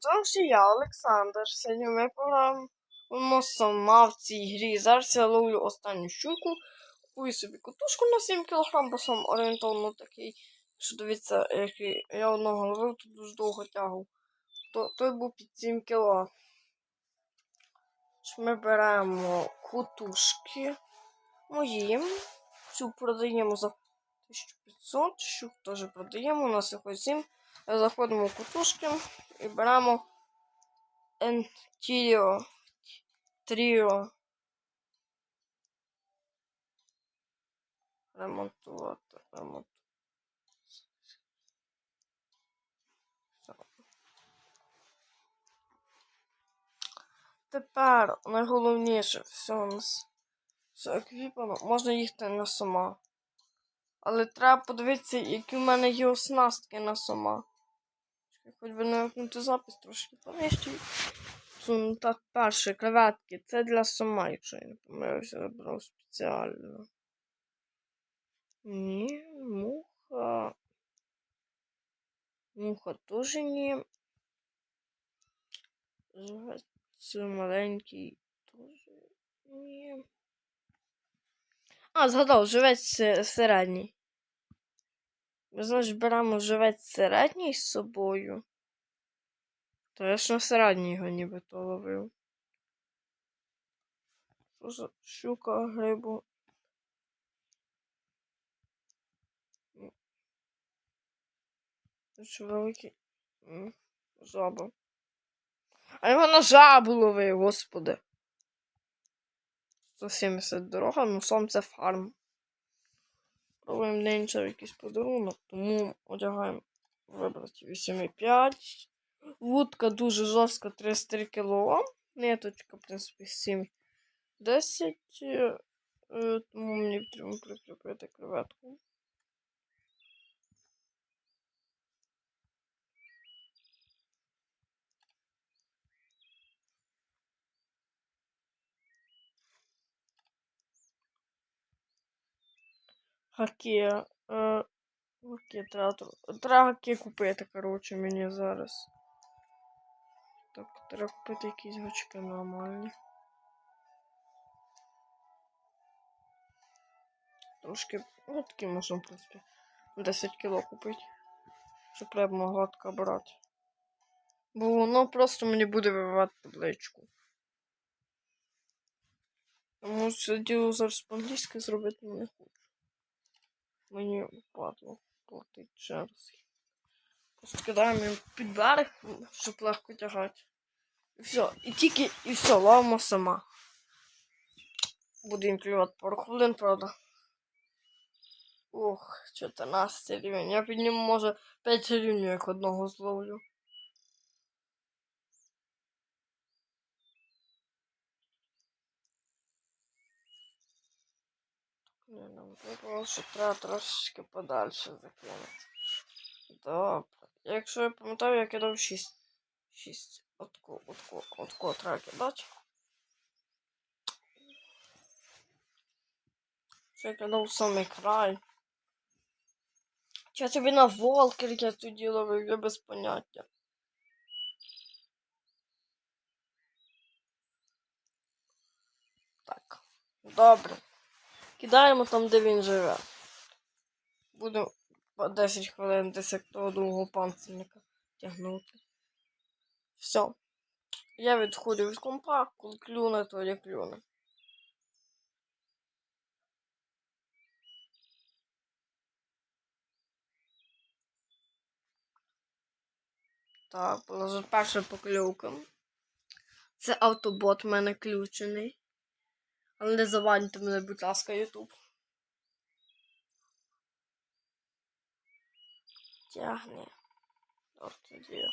Друзі, я Олександр. Сьогодні ми пограємо сама в цій грі. Зараз я ловлю останню щуку. Купую собі кутушку на 7 кг, бо сам орієнтовно такий. Що дивіться, який я одного ловив, тут дуже довго тягав. То, той був під 7 кг. Ми беремо кутушки мої. Цю продаємо за 1500, щук теж продаємо, у нас їх ось 7. Заходимо в кутушки і беремо Ентіо Тріо. Ремонтувати, ремонтувати. Тепер найголовніше все у нас все еквіпано. Можна їхати на сома. Але треба подивитися, які в мене є оснастки на сома. Хоч би навикнути запис трошки понижче. Ну, так, перше, креветки. Це для сома, якщо я не помилився, я брав спеціально. Ні, муха. Муха теж ні. Живець маленький теж ні. А, згадав, живець се- середній. Значить, беремо живець середній з собою. То я ж на середнього нібито ловив. Що за щука, грибу? Що великий? Жаба. А його на жабу ловив, господи. 170 дорога, ну сам це фарм. Пробуємо день ще якийсь подарунок, тому одягаємо вибрати 8,5. Вудка дуже жорстка 33 кг. Ниточка, в принципі, 7. 10. е, е, Тому мені потрібно прикріпити креветку. Хаки. Е, хаки треба, тр- хаки купити, коротше, мені зараз. Так, треба купити якісь гачки нормальні. Трошки, ну такі можна, в принципі, 10 кіло купити. Щоб могла така брати. Бо воно просто мені буде вибивати табличку. Тому що діло зараз по-англійськи зробити не хочу. Мені впадло платить через. Просто кидаємо їм під берег, щоб легко тягати. І все. І тільки, і все, ловимо сама. Будемо клювати пару хвилин, правда. Ох, 14 рівень. Я підніму, може, 5 рівнів, як одного зловлю. Не, нам випало, що треба трошечки подальше закинути. Добре. Якщо я пам'ятаю, я кидав 6. 6. Отко, отко, отко треба кидати. Це я кидав самий край. Чи я тобі на волкер я тоді ловив, я без поняття. Так. Добре. Кидаємо там, де він живе. Будемо по 10 хвилин десь як того другого панцирника тягнути. Все. Я відходжу від компа, коли клюне, то я клюне. Так, була вже перша покльовка. Це автобот в мене включений. Але не завадьте мене, будь ласка, Ютуб. Тягне. От тоді.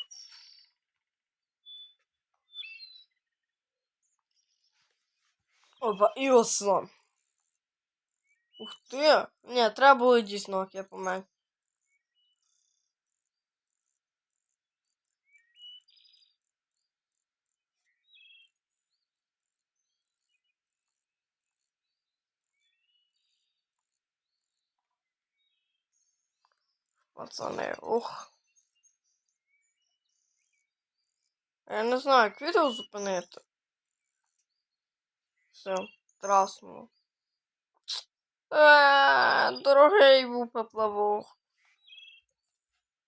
Опа, і ослон. Ух ти! Ні, треба було дійсно, як я помер. Пацани, ух. Я не знаю, як відео зупинити. Все, траснуло. Е, дорогий був поплавок.